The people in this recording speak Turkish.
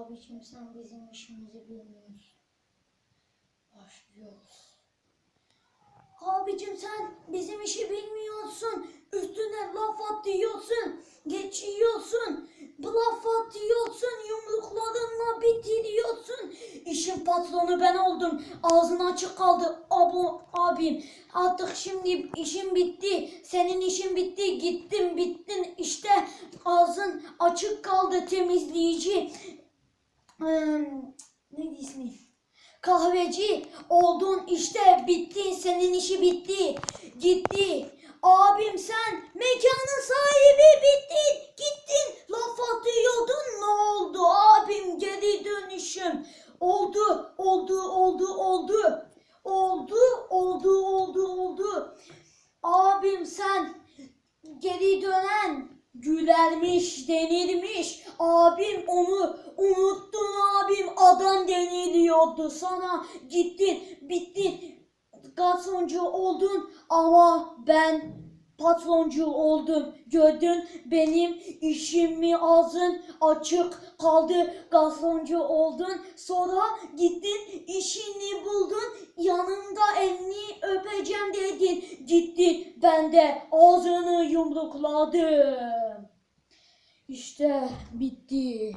Abicim sen bizim işimizi bilmiyorsun. Başlıyoruz. Abicim sen bizim işi bilmiyorsun. Üstüne laf atıyorsun. Geçiyorsun. Laf atıyorsun. Yumruklarınla bitiriyorsun. İşin patronu ben oldum. Ağzın açık kaldı abo, abim. Artık şimdi işim bitti. Senin işin bitti. Gittin bittin. İşte ağzın açık kaldı temizleyici. Ee, ne ismi? Kahveci oldun işte bitti senin işi bitti gitti. Abim sen mekanın sahibi bittin gittin. Laf atıyordun ne oldu? Abim geri dönüşüm. Oldu oldu oldu oldu. Oldu oldu oldu oldu. Abim sen geri dönen gülermiş denirmiş. Abim onu unuttun abim adam deniliyordu sana. Gittin bittin garsoncu oldun ama ben patroncu oldum. Gördün benim işimi ağzın açık kaldı. Garsoncu oldun sonra gittin işini dedin gittin ben de ağzını yumrukladım. İşte bitti